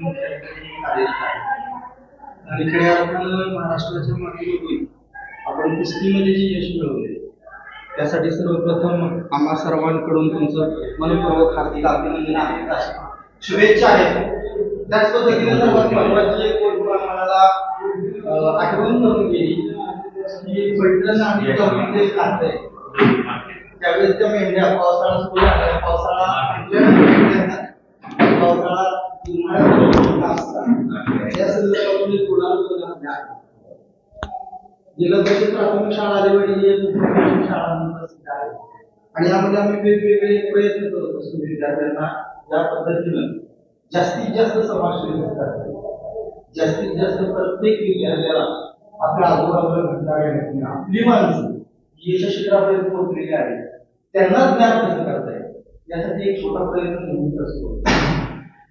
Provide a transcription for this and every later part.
मुख्याधिकारी आदेश आहे आणि खऱ्या अर्थानं महाराष्ट्राच्या मातीमधून आपण कुस्तीमध्ये जे यश मिळवले त्यासाठी सर्वप्रथम आम्हा सर्वांकडून तुमचं मनपूर्वक हार्दिक अभिनंदन आहे. शुभेच्छा आहेत. त्याच पद्धतीने सर्वात महत्वाची एक गोष्ट आम्हाला आठवण करून गेली की पैठण आणि गवळीचे खाते त्यावेळेस त्या मेंढ्या पावसाळा सुरू झाला. पावसाळा पावसाळा या संदर्भात जिल्हा परिषद प्राथमिक शाळा आदिवाडी एक शाळा म्हणून प्रसिद्ध आहे. आणि यामध्ये आम्ही वेगवेगळे प्रयत्न करत असतो विद्यार्थ्यांना या पद्धतीनं. जास्तीत जास्त समावेश जास्तीत जास्त प्रत्येक विद्यार्थ्याला आपल्या आजूबाजूला घडणाऱ्या घटना आपली माणसं जी यशस्वीपर्यंत पोहोचलेली आहे त्यांना ज्ञान कसं करता येईल? यासाठी एक छोटा प्रयत्न नेहमीच असतो.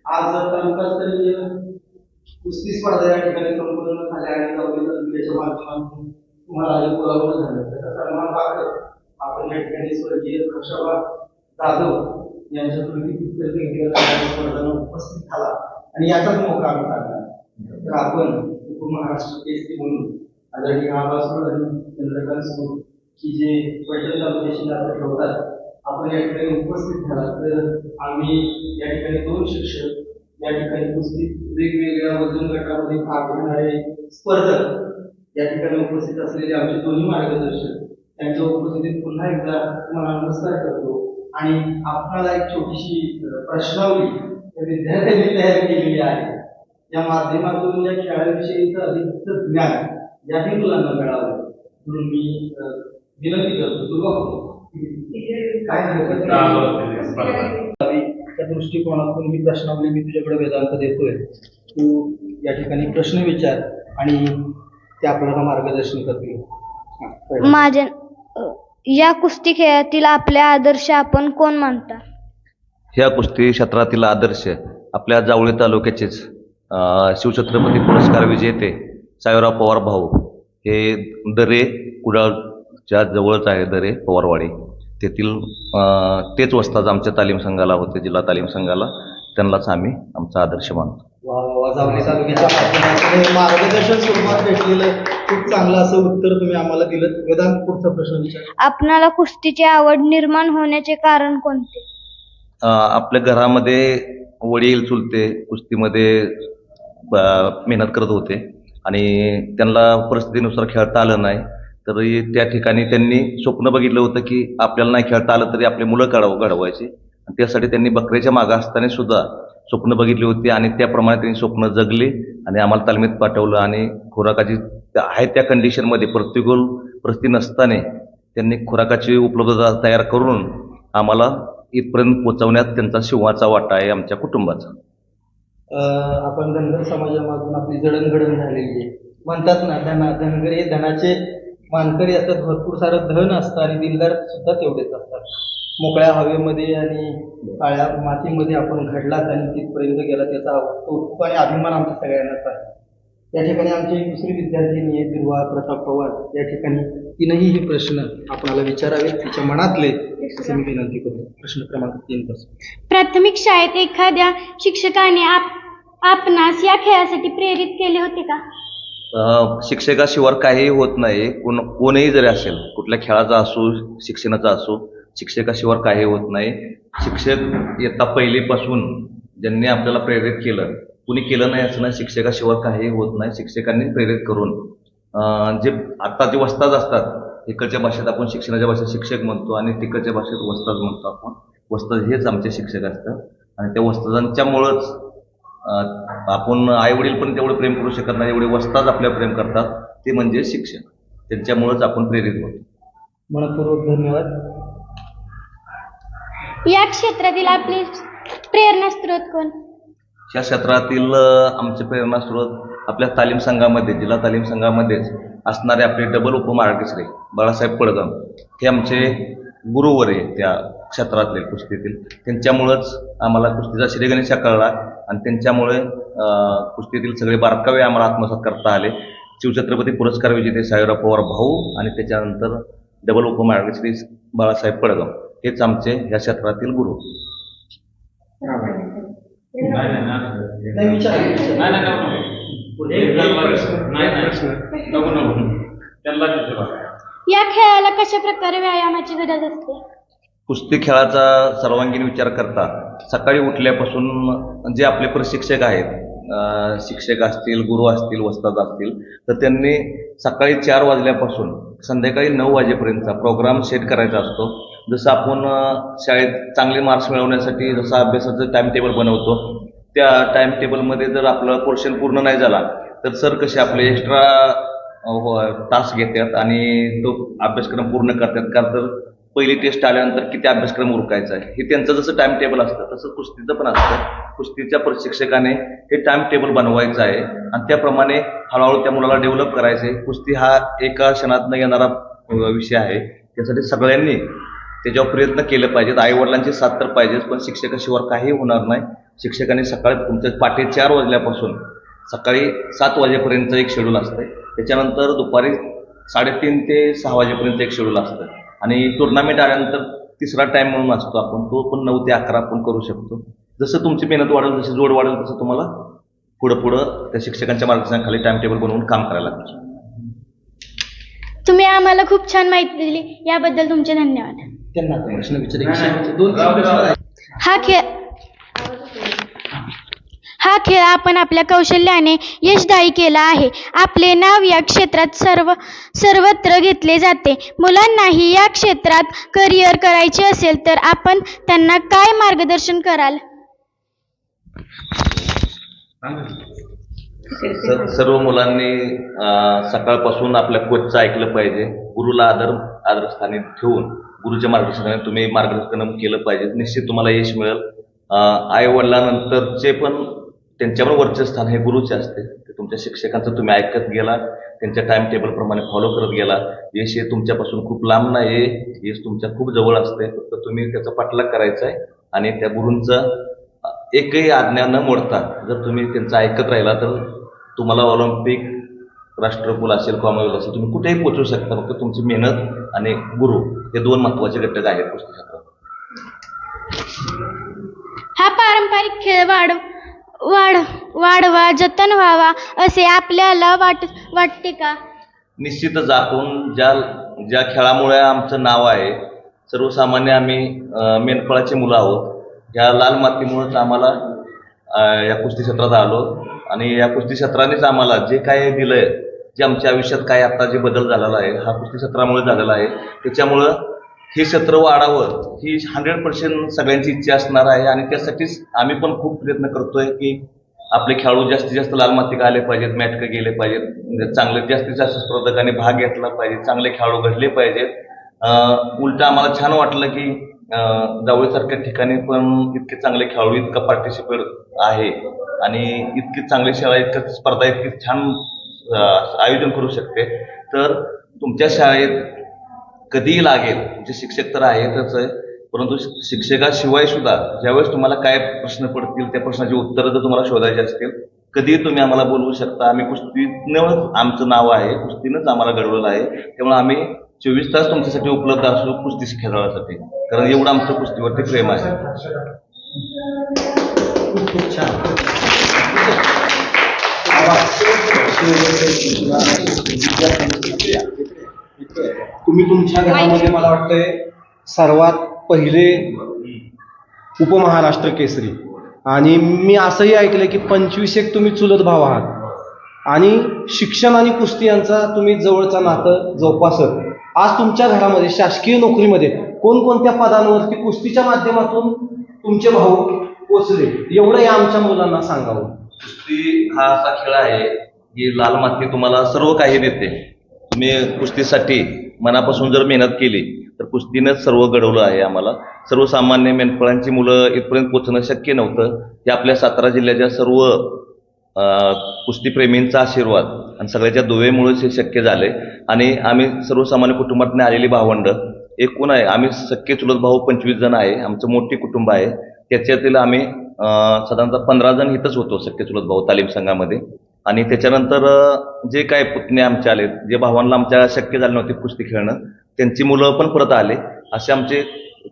आज तालुकास्तरीय कुस्ती स्पर्धा या ठिकाणी संपूर्ण झाल्या आणि गावली तालुक्याच्या माध्यमातून तुम्हाला आयोग बोलावलं झालं. त्याचा सन्मान पाहत आपण या ठिकाणी स्वर्गीय कक्षाबा जाधव यांच्या स्पर्धेला उपस्थित झाला. आणि याचाच मोका आम्ही काढला. तर आपण उपमहाराष्ट्र केसरी म्हणून आदरणीय आबासूर आणि चंद्रकांत सूर की जे पैठण तालुक्याशी नातं ठेवतात आपण या ठिकाणी उपस्थित झाला. तर आम्ही या ठिकाणी दोन शिक्षक या ठिकाणी कुस्ती वेगवेगळ्या वजन गटामध्ये भाग घेणारे स्पर्धक या ठिकाणी उपस्थित असलेले आमचे दोन्ही मार्गदर्शक त्यांच्या उपस्थितीत पुन्हा एकदा तुम्हाला नमस्कार करतो. आणि आपल्याला एक छोटीशी प्रश्नावली त्या विद्यार्थ्यांनी तयार केलेली आहे. या माध्यमातून या खेळाविषयीचं अधिकचं ज्ञान याही मुलांना मिळावं म्हणून मी विनंती करतो. सुरुवात काय हरकत नाही. त्या दृष्टिकोनातून ही प्रश्नावली मी तुझ्याकडे वेदांत देतोय. तू या ठिकाणी प्रश्न विचार आणि ते आपल्याला मार्गदर्शन करतील. हा. माझ्या या कुस्ती खेळातील आपले आदर्श आपण कोण मानता? ह्या कुस्ती क्षेत्रातील आदर्श आपल्या जावळी तालुक्याचेच शिवछत्रपती पुरस्कार विजेते सायराव पवार भाऊ. हे दरे कुडाळच्या जवळच आहे दरे पवारवाडी. तेथील तेच वस्ताद आमच्या तालीम संघाला होते जिल्हा तालीम संघाला. त्यांनाच आम्ही आमचा आदर्श मानतो. तालुक्याच्या माध्यमातून मार्गदर्शन स्वरूपात भेटलेलं खूप चांगलं असं उत्तर तुम्ही आम्हाला दिलं. वेदांत पुढचा प्रश्न विचार. आपणाला कुस्तीची आवड निर्माण होण्याचे कारण कोणते? अं, आपल्या घरामध्ये वडील चुलते कुस्तीमध्ये मेहनत करत होते. आणि त्यांना परिस्थितीनुसार खेळता आलं नाही. तर त्या ठिकाणी त्यांनी स्वप्न बघितलं होतं की आपल्याला नाही खेळता आलं तरी आपले मुलं काढव घडवायचे. आणि त्यासाठी त्यांनी बकऱ्याच्या मागं असताना सुद्धा स्वप्न बघितली होती आणि त्याप्रमाणे त्यांनी स्वप्न जगली आणि आम्हाला तालमीत पाठवलं आणि खुराकाची आहे त्या कंडिशनमध्ये प्रतिकूल परिस्थिती नसताना त्यांनी खुराकाची उपलब्धता तयार करून आम्हाला इथपर्यंत पोहोचवण्यात त्यांचा शिवाचा वाटा आहे आमच्या कुटुंबाचा. आपण धनगर समाजामधून आपली जडणघडण झालेली आहे. म्हणतात ना धना धनगर हे धनाचे मानकरी असतात भरपूर सारं धन असतं आणि दिलदार सुद्धा तेवढेच असतात. मोकळ्या हवेमध्ये आणि काळ्या मातीमध्ये आपण घडलात आणि तिथपर्यंत गेला त्याचा कौतुक आणि अभिमान आमच्या सगळ्यांनाच आहे. या ठिकाणी आमची एक दुसरी विद्यार्थिनी आहे दुर्वा प्रताप पवार. या ठिकाणी तिनंही हे प्रश्न आपणाला विचारावेत तिच्या मनातले मी विनंती करतो. प्रश्न क्रमांक तीन पासून. प्राथमिक शाळेत एखाद्या शिक्षकाने आप आपणास या खेळासाठी प्रेरित केले होते का? शिक्षकाशिवाय काहीही होत नाही. कोण कोणीही जरी असेल कुठल्या खेळाचा असो शिक्षणाचा असो शिक्षकाशिवाय काही होत नाही. शिक्षक इयत्ता पहिलीपासून ज्यांनी आपल्याला प्रेरित केलं कुणी केलं नाही असं नाही शिक्षकाशिवाय काही होत नाही. शिक्षकांनी प्रेरित करून जे आता जे वस्ताद असतात इकडच्या भाषेत आपण शिक्षणाच्या भाषेत शिक्षक म्हणतो आणि तिकडच्या भाषेत वस्ताद म्हणतो आपण. वस्ताद हेच आमचे शिक्षक असतात. आणि त्या वस्तादांच्यामुळंच आपण आई वडील पण तेवढं प्रेम करू शकत नाही एवढे वस्ताद आपल्यावर प्रेम करतात. ते म्हणजे शिक्षक त्यांच्यामुळंच आपण प्रेरित होतो. मनपूर्वक धन्यवाद. या क्षेत्रातील आपले प्रेरणास्त्रोत कोण? या क्षेत्रातील आमचे प्रेरणास्रोत आपल्या तालीम संघामध्ये जिल्हा तालीम संघामध्येच असणारे आपले डबल उपमार्गश्री बाळासाहेब पडगम हे आमचे गुरुवर आहे त्या क्षेत्रातले कुस्तीतील. त्यांच्यामुळंच आम्हाला कुस्तीचा श्रीगणेशा कळला आणि त्यांच्यामुळे कुस्तीतील सगळे बारकावे आम्हाला आत्मसात करता आले. शिवछत्रपती पुरस्कार विजेते साहेबराव पवार भाऊ आणि त्याच्यानंतर डबल उपमार्गश्री बाळासाहेब पडगम. हेच आमचे या क्षेत्रातील गुरु. या खेळाला कशा प्रकारे व्यायामाची गरज असते? कुस्ती खेळाचा सर्वांगीण विचार करता सकाळी उठल्यापासून जे आपले प्रशिक्षक आहेत शिक्षक असतील गुरु असतील वस्ताद असतील तर त्यांनी सकाळी चार वाजल्यापासून संध्याकाळी नऊ वाजेपर्यंतचा प्रोग्राम सेट करायचा असतो. जसं आपण शाळेत चांगले मार्क्स मिळवण्यासाठी जसं अभ्यासाचं टाईम टेबल बनवतो त्या टाईम टेबलमध्ये जर आपलं पोर्शन पूर्ण नाही झाला तर सर कसे आपले एक्स्ट्रा तास हो, घेतात आणि तो अभ्यासक्रम पूर्ण करतात. का तर पहिली टेस्ट आल्यानंतर किती अभ्यासक्रम उरकायचा आहे? हे त्यांचं जसं टाइम टेबल असतं तसं कुस्तीचं पण असतं. कुस्तीच्या प्रशिक्षकाने हे टाइम टेबल बनवायचं आहे. आणि त्याप्रमाणे हळूहळू त्या मुलाला डेव्हलप करायचं आहे. कुस्ती हा एका क्षणात येणारा विषय आहे. त्यासाठी सगळ्यांनी त्याच्यावर प्रयत्न केले पाहिजेत. आईवडिलांची साथ तर पाहिजेच पण शिक्षकाशिवाय काही होणार नाही. शिक्षकांनी सकाळी तुमच्या पाठे चार वाजल्यापासून सकाळी सात वाजेपर्यंत एक शेड्यूल असतं त्याच्यानंतर दुपारी साडेतीन ते सहा वाजेपर्यंत एक शेड्यूल असतं आणि टुर्नामेंट आल्यानंतर तिसरा टाइम म्हणून असतो आपण. तो पण नऊ ते अकरा आपण करू शकतो. जसं तुमची मेहनत वाढेल जशी जोड वाढेल तसं तुम्हाला पुढं पुढं त्या शिक्षकांच्या मार्गदर्शनाखाली टाइम टेबल बनवून काम करायला लागतं तुम्ही आम्हाला खूप छान माहिती दिली. याबद्दल तुमचे धन्यवाद. त्यांना प्रश्न विचारा. हा खेळ हा खेळ आपण आपल्या कौशल्याने यशदायी केला आहे. आपले नाव या क्षेत्रात सर्व सर्वत्र घेतले जाते. मुलांनाही या क्षेत्रात करिअर करायचे असेल तर आपण त्यांना काय मार्गदर्शन कराल? सर्व मुलांनी सकाळपासून आपल्या कोचचं ऐकलं पाहिजे. गुरुला आदर आदरस्थानी ठेवून गुरुच्या मार्गदर्शनाने तुम्ही मार्गदर्शन केलं पाहिजे. निश्चित तुम्हाला यश मिळेल. आई वडिलांनंतरचे पण त्यांच्यावर वरचे स्थान हे गुरुचे असते. ते तुमच्या शिक्षकांचं तुम्ही ऐकत गेला त्यांच्या टाइम टेबलप्रमाणे फॉलो करत गेला यश हे तुमच्यापासून खूप लांब नाही आहे यश तुमच्या खूप जवळ असते. फक्त तुम्ही त्याचा पाठलाग करायचा आहे आणि त्या गुरूंचं एकही आज्ञा न मोडता जर तुम्ही त्यांचं ऐकत राहिला तर तुम्हाला ऑलिम्पिक राष्ट्रकुल असेल कॉमनवेल्थ असेल तुम्ही कुठेही पोचू शकता. फक्त तुमची मेहनत आणि गुरु हे दोन महत्त्वाचे घटक आहेत कुस्ती क्षेत्रात हा पारंपरिक खेळ वाढ वाढ वाढवा जतन व्हावा असे आपल्याला वाट वाटते का? निश्चितच आपण ज्या ज्या खेळामुळे आमचं नाव आहे सर्वसामान्य आम्ही अं, मेंढपाळाची मुलं आहोत. या लाल मातीमुळेच आम्हाला या कुस्ती क्षेत्रात आलो. आणि या कुस्ती क्षेत्रानेच आम्हाला जे काय दिलंय जे आमच्या आयुष्यात काय आता जे बदल झालेला आहे हा कुस्ती क्षेत्रामुळे झालेला आहे त्याच्यामुळं हे क्षेत्र वाढावं ही हंड्रेड पर्सेंट सगळ्यांची इच्छा असणार आहे. आणि त्यासाठीच आम्ही पण खूप प्रयत्न करतोय की आपले खेळाडू जास्तीत जास्त लाल माती आले पाहिजेत मॅटक गेले पाहिजेत. म्हणजे चांगले जास्तीत जास्त स्पर्धकांनी भाग घेतला पाहिजे चांगले खेळाडू घडले पाहिजेत. उलट आम्हाला छान वाटलं की जावळीसारख्या ठिकाणी पण इतके चांगले खेळाडू इतका पार्टिसिपेट आहे. आणि इतकी चांगली शाळा इतकं स्पर्धा इतकी छान आयोजन करू शकते. तर तुमच्या शाळेत कधीही लागेल. तुमचे शिक्षक तर आहेतच आहे. परंतु शिक्षकाशिवाय सुद्धा ज्यावेळेस तुम्हाला काय प्रश्न पडतील त्या प्रश्नाची उत्तरं जर तुम्हाला शोधायची असतील कधीही तुम्ही आम्हाला बोलवू शकता. आम्ही कुस्तीनंच आमचं नाव आहे. कुस्तीनंच आम्हाला घडवलं आहे. त्यामुळे आम्ही चोवीस तास तुमच्यासाठी उपलब्ध असू कुस्ती खेळासाठी. कारण एवढं आमचं कुस्तीवरती प्रेम आहे. खूप छान. तुम्ही तुमच्या घरामध्ये मला वाटतंय सर्वात पहिले उपमहाराष्ट्र केसरी. आणि मी असंही ऐकलंय की पंचवीस एक तुम्ही चुलत भाव आहात. आणि शिक्षण आणि कुस्ती यांचा तुम्ही जवळचा नातं जोपासत. आज तुमच्या घरामध्ये शासकीय नोकरीमध्ये कोणकोणत्या पदांवरती कुस्तीच्या माध्यमातून तुमचे भाऊ पोचले? एवढं या आमच्या मुलांना सांगावं. कुस्ती हा असा खेळ आहे की लाल माती तुम्हाला सर्व काही देते. तुम्ही कुस्तीसाठी मनापासून जर मेहनत केली तर कुस्तीनंच सर्व घडवलं आहे आम्हाला. सर्वसामान्य मेंढपाळांची मुलं इथपर्यंत पोचणं शक्य नव्हतं. हे आपल्या सातारा जिल्ह्याच्या सर्व कुस्तीप्रेमींचा आशीर्वाद आणि सगळ्याच्या दुवेमुळेच हे शक्य झाले. आणि आम्ही सर्वसामान्य कुटुंबातून आलेली भावंड एकूण आहे. आम्ही सख्खे चुलत भाऊ पंचवीस जण आहे. आमचं मोठी कुटुंब आहे. त्याच्यातील आम्ही साधारणतः पंधरा जण इथंच होतो सख्खे चुलत भाऊ तालीम संघामध्ये. आणि त्याच्यानंतर जे काय पुतणे आमचे आलेत जे भावांना आमच्या शक्य झाले नव्हते कुस्ती खेळणं त्यांची मुलं पण परत आले. असे आमचे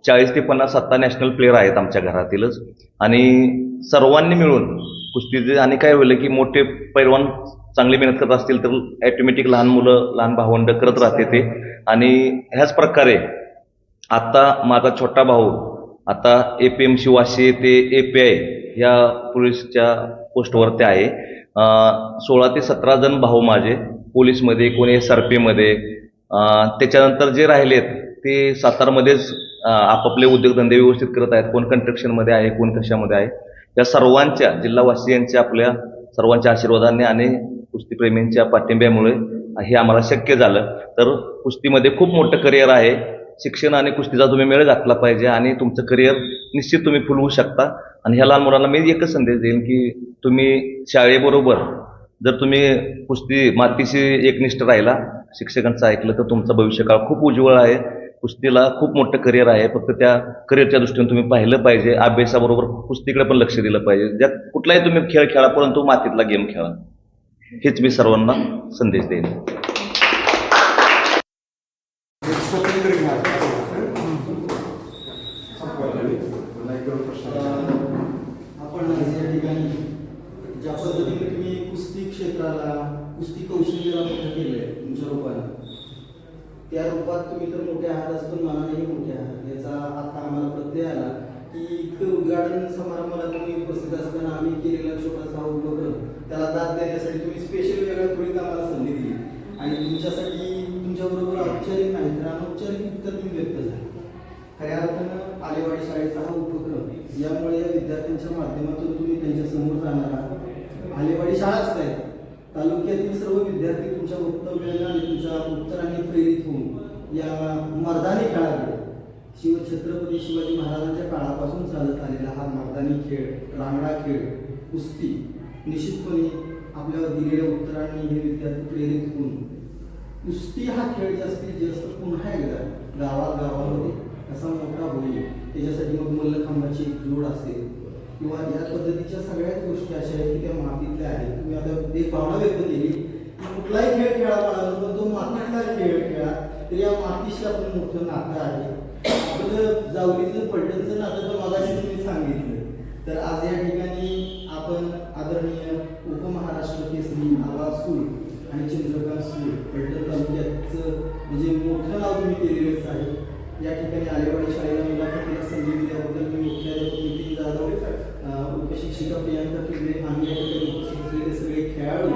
चाळीस ते पन्नास सत्ता नॅशनल प्लेयर आहेत आमच्या घरातीलच. आणि सर्वांनी मिळून कुस्तीचे आणि काय होईल की मोठे पैलवान चांगली मेहनत करत असतील तर ॲटोमॅटिक लहान मुलं लहान भावंड करत राहते ते. आणि ह्याच प्रकारे आत्ता माझा छोटा भाऊ आता A P M C Vashi ते ए पी आय ह्या पोलीसच्या पोस्टवरती आहे. सोळा ते सतरा जण भाऊ माझे पोलीसमध्ये कोणी एस आर पीमध्ये. त्याच्यानंतर जे राहिलेत ते सातारमध्येच आपापले उद्योगधंदे व्यवस्थित करत आहेत. कोण कंस्ट्रक्शनमध्ये आहे कोण कशामध्ये आहे. या सर्वांच्या जिल्हावासियांच्या आपल्या सर्वांच्या आशीर्वादाने आणि कुस्तीप्रेमींच्या पाठिंब्यामुळे हे आम्हाला शक्य झालं. तर कुस्तीमध्ये खूप मोठं करिअर आहे. शिक्षण आणि कुस्तीचा तुम्ही मेळ घातला पाहिजे आणि तुमचं करिअर निश्चित तुम्ही फुलवू शकता. आणि ह्या लहान मुलांना मी एकच संदेश देईन की तुम्ही शाळेबरोबर जर तुम्ही कुस्ती मातीशी एकनिष्ठ राहिला शिक्षकांचं ऐकलं तर तुमचा भविष्यकाळ खूप उज्ज्वल आहे. कुस्तीला खूप मोठं करिअर आहे. फक्त त्या करिअरच्या दृष्टीने तुम्ही पाहिलं पाहिजे. अभ्यासाबरोबर कुस्तीकडे पण लक्ष दिलं पाहिजे. ज्यात कुठलाही तुम्ही खेळ खेळा परंतु मातीतला गेम खेळा. हेच मी सर्वांना संदेश देईन आपण या ठिकाणी ज्या पद्धतीने तुम्ही कुस्ती क्षेत्राला कुस्ती कौशल्याला मोठं केलंय तुमच्या रूपाने? त्या रूपात तुम्ही तर मोठे आहात पण मनानेही मोठे आहात. याचा आता आम्हाला प्रत्यय आला की इतकं उद्घाटन समारंभाला तुम्ही उपस्थित असताना आम्ही केलेला छोटासा उपक्रम त्याला दाद देण्यासाठी तुम्ही स्पेशल वेगळ्या खोलीत आम्हाला संधी दिली. आणि तुमच्यासाठी तुमच्याबरोबर औपचारिक नाही तर अनौपचारिक तर तुम्ही व्यक्त झाले. खऱ्या अर्थानं आलेवाडी शाळेचा हा उपक्रम यामुळे या विद्यार्थ्यांच्या माध्यमातून तुम्ही त्यांच्यासमोर जाणार आहात. आलेवाडी शाळाच काय? तालुक्यातील सर्व विद्यार्थी तुमच्या वक्तव्याने आणि तुमच्या उत्तराने प्रेरित होऊन या मर्दानी खेळाकडे शिव छत्रपती शिवाजी महाराजांच्या काळापासून चालत आलेला हा मर्दानी खेळ रांगडा खेळ कुस्ती निश्चितपणे आपल्या दिलेल्या उत्तरांनी हे विद्यार्थी प्रेरित होऊन कुस्ती हा खेळ जास्तीत जास्त पुन्हा एकदा गावात गावामध्ये असा मोठा होईल त्याच्यासाठी मग मल्लखांबाची एक जोड असेल किंवा या पद्धतीच्या सगळ्याच गोष्टी अशा आहेत की त्या मातीतल्या आहेत. तुम्ही आता एक भावना व्यक्त केली की कुठलाही खेळ खेळा म्हणालो पण तो मातीतला खेळ खेळा. तर या मातीशी आपण मोठं नातं आहे. आपलं जावलीचं पलटणचं नातं तर मगाशी तुम्ही सांगितलं. तर आज या ठिकाणी आपण आदरणीय उपमहाराष्ट्र केसरी आवाज सूर आणि चंद्रकांत सूर पलटण तालुक्याचं म्हणजे मोठं नाव तुम्ही केलेलंच आहे. या ठिकाणी आलेवाडी शाळेला मुलाखतीला संधी दिल्याबद्दल मी मुख्याध्यापक नितीन जाधव उपशिक्षिका प्रियांका किबले आम्ही या ठिकाणी उपस्थित असलेले सगळे खेळाडू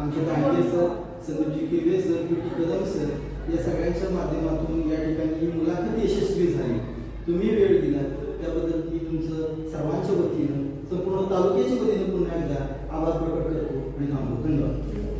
आमचे Dandge sir Sandeepji Kible sir P T Kadam sir या सगळ्यांच्या माध्यमातून या ठिकाणी ही मुलाखत यशस्वी झाली. तुम्ही वेळ दिला त्याबद्दल मी तुमचं सर्वांच्या वतीनं संपूर्ण तालुक्याच्या वतीनं पुन्हा एकदा आभार प्रकट करतो आणि थांबतो. धन्यवाद.